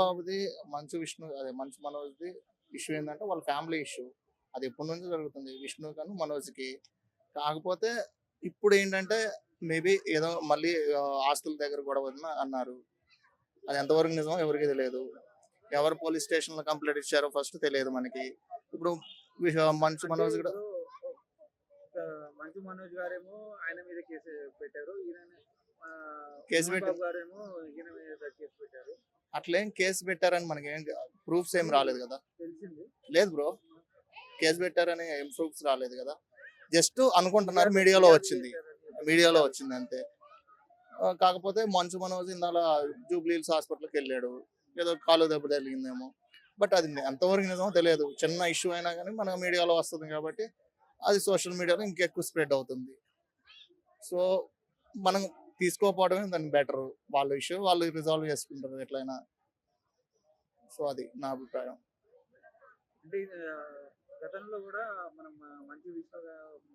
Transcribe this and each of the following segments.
బాబుది మంచు విష్ణు అదే మంచు మనోజ్ది ఇష్యూ ఏంటంటే వాళ్ళ ఫ్యామిలీ ఇష్యూ. అది ఎప్పటి నుంచి జరుగుతుంది. విష్ణు కను మనోజ్కి. కాకపోతే ఇప్పుడు ఏంటంటే మేబీ ఏదో మళ్ళీ ఆస్తుల దగ్గర గొడవ అన్నారు. అది ఎంతవరకు నిజమో ఎవరికి తెలియదు. ఎవరు పోలీస్ స్టేషన్లో కంప్లైంట్ ఇచ్చారో ఫస్ట్ తెలియదు మనకి. ఇప్పుడు మంచు మనోజ్ కూడా మంచు మనోజ్ గారేమో ఆయన మీద కేసు పెట్టారు. కేసు పెట్టారు. అట్లేం కేసు పెట్టారని మనకి ఏం ప్రూఫ్స్ ఏం రాలేదు కదా. లేదు బ్రో. కేసు పెట్టారని ఏం ప్రూఫ్స్ రాలేదు కదా. జస్ట్ అనుకుంటున్నారు మీడియాలో వచ్చింది. మీడియాలో వచ్చింది అంతే. కాకపోతే మంచు మనోజ్ ఇందాల జూబ్లీహిల్స్ హాస్పిటల్కి వెళ్ళాడు. ఏదో కాలు దెబ్బ తగిలిందేమో. బట్ అది ఎంతవరకు నిజమో తెలియదు. చిన్న ఇష్యూ అయినా కానీ మన మీడియాలో వస్తుంది కాబట్టి అది సోషల్ మీడియాలో ఇంకెక్కువ స్ప్రెడ్ అవుతుంది. సో మనం తీసుకోకపోవడమే దాన్ని బెటర్. వాళ్ళ ఇష్యూ వాళ్ళు రిజాల్వ్ చేసుకుంటారు ఎట్లయినా. సో అది నా అభిప్రాయం. అంటే ఆ, గతంలో కూడా మనం మంచి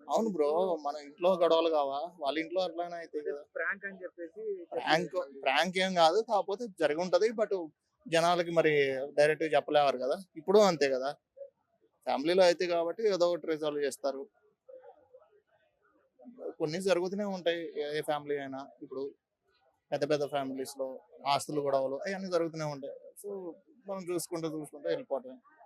అవును బ్రో. మన ఇంట్లో గొడవలు కావా? వాళ్ళ ఇంట్లో అట్లనే అయితే కదా. ప్రాంక్ అని చెప్పేసి ప్రాంక్ ప్రాంక్ ఏం కాదు. కాకపోతే జరిగి ఉంటది బట్ జనాలకి మరి డైరెక్ట్ చెప్పలేవారు కదా. ఇప్పుడు అంతే కదా. ఫ్యామిలీలో అయితే కాబట్టి ఏదో ఒకటి రిజాల్వ్ చేస్తారు. కొన్ని జరుగుతూనే ఉంటాయి. ఏ ఫ్యామిలీ అయినా ఇప్పుడు పెద్ద పెద్ద ఫ్యామిలీస్లో ఆస్తులు గొడవలు అవన్నీ జరుగుతూనే ఉంటాయి. సో మనం చూసుకుంటూ చూసుకుంటూ వెళ్ళిపోవటమే.